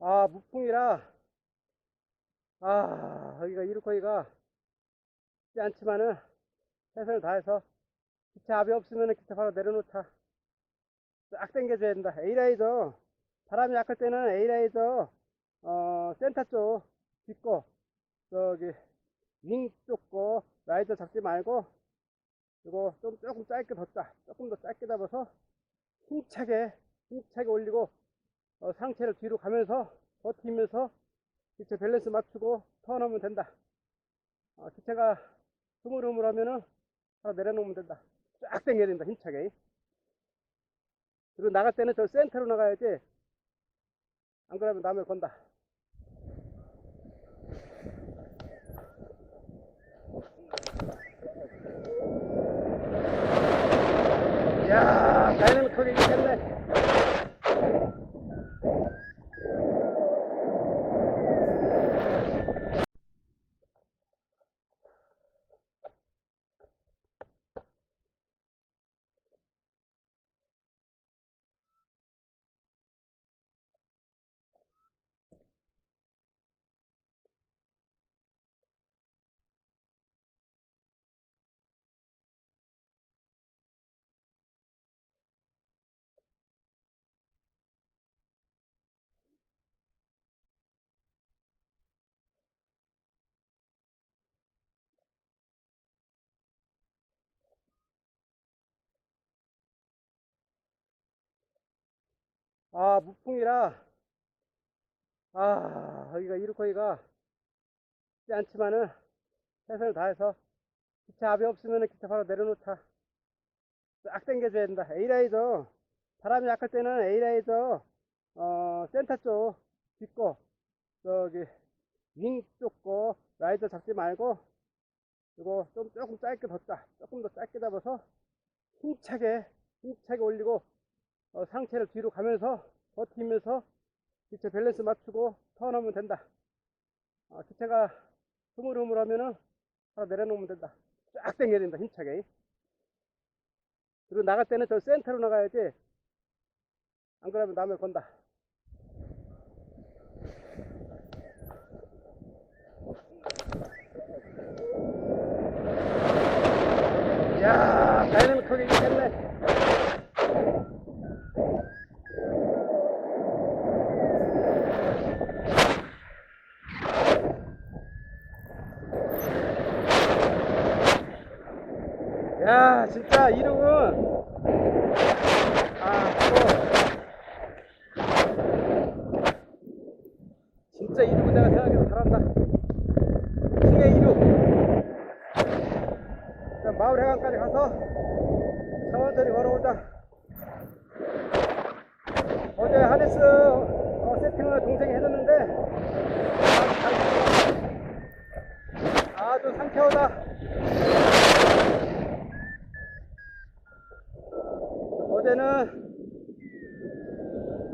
아, 무풍이라, 아, 여기가 이루코이가 쉽지 않지만은 최선을 다해서 기체 압이 없으면 기체 바로 내려놓자. 쫙 당겨줘야 된다. A라이저, 바람이 약할 때는 A라이저, 어, 센터 쪽 짚고, 저기, 윙 쪽고, 라이저 잡지 말고, 이거 좀 조금 짧게 더 짜, 조금 더 짧게 잡아서 힘차게, 힘차게 올리고, 어, 상체를 뒤로 가면서 버티면서 기체 밸런스 맞추고 턴하면 된다. 어, 기체가 흐물흐물하면은 하나 내려놓으면 된다. 쫙 당겨야 된다. 힘차게. 그리고 나갈 때는 저 센터로 나가야지. 안 그러면 남을 건다. 이야, 다이내믹하게 이겼네. 아, 무풍이라, 아, 여기가 이루코이가 쉽지 않지만은 최선을 다해서 기체 압이 없으면 기체 바로 내려놓자. 쫙 당겨줘야 된다. A라이저, 바람이 약할 때는 A라이저, 어, 센터 쪽 짚고, 저기, 윙 쪽고, 라이저 잡지 말고, 이거 좀 조금 짧게 더 짜, 조금 더 짧게 잡아서 힘차게, 힘차게 올리고, 어, 상체를 뒤로 가면서 버티면서 기체 밸런스 맞추고 턴하면 된다. 어, 기체가 흐물흐물하면은 하나 내려놓으면 된다. 쫙 당겨야 된다. 힘차게. 그리고 나갈 때는 저 센터로 나가야지. 안 그러면 남을 건다. 이야, 다이내믹하게 이겼네. 야, 진짜 이름은 아, 또 진짜 이름은 내가 생각해서 잘한다. 풍의 이름. 자, 마을 해관까지 가서 천천히 걸어오자. 어제 하네스 어, 세팅을 동생이 해줬는데 아주 잘 됐어. 아주 상쾌하다. 어제는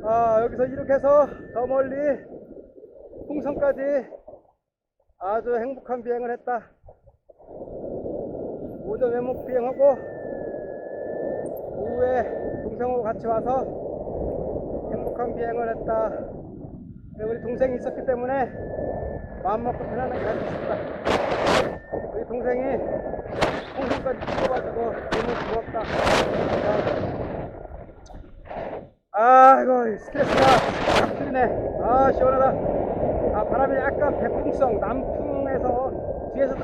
아, 여기서 이렇게 해서 저 멀리 풍성까지 아주 행복한 비행을 했다. 오전 외목 비행하고 오후에 동생하고 같이 와서 행복한 비행을 했다. 우리 동생이 있었기 때문에 마음 먹고 편안하게 갈수 있었다. 우리 동생이 풍성까지 찍어가지고 너무 고맙다. 아이고 스트레스가 딱 풀리네. 아 시원하다. 아 바람이 약간 백풍성 남풍에서 뒤에서도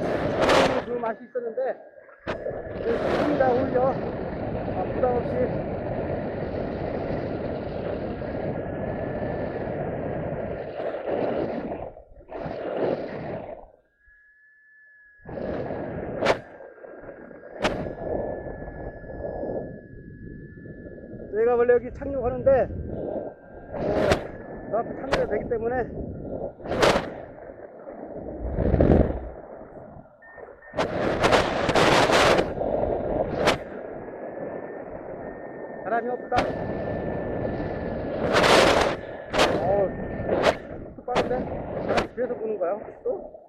그 맛이 있었는데 조금 다 오히려. 아, 부담 없이 원래 여기 착륙하는데 어, 저 앞에 착륙이 되기 때문에 바람이 없다. 어우, 또 빠른데? 바람 뒤에서 부는 거야, 또?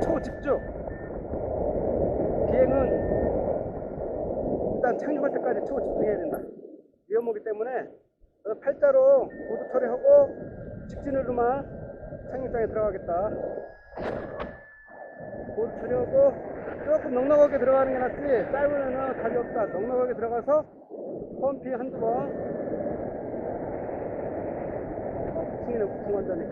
초 집죠. 비행은 일단 착륙할 때까지 초집중해야 된다. 위험하기 때문에 팔자로 보드 처리하고 직진으로만 착륙장에 들어가겠다. 보드 처리하고 조금 넉넉하게 들어가는 게 낫지. 짧으면 가이 없다. 넉넉하게 들어가서 펌피 한두 번. 승인의 고통환자네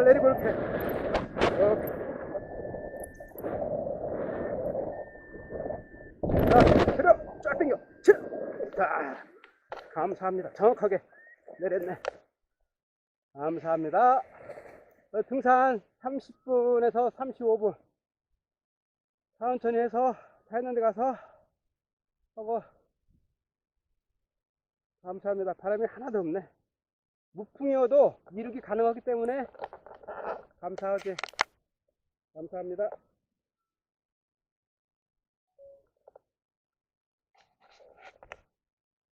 발 내리고 이렇게. 이렇게. 자, 체력 쫙 당겨. 체력. 자, 감사합니다. 정확하게 내렸네. 감사합니다. 어, 등산 30분에서 35분. 천천히 해서 다 있는 데 가서 하고 감사합니다. 바람이 하나도 없네. 무풍이어도 이륙이 가능하기 때문에 감사하게 감사합니다.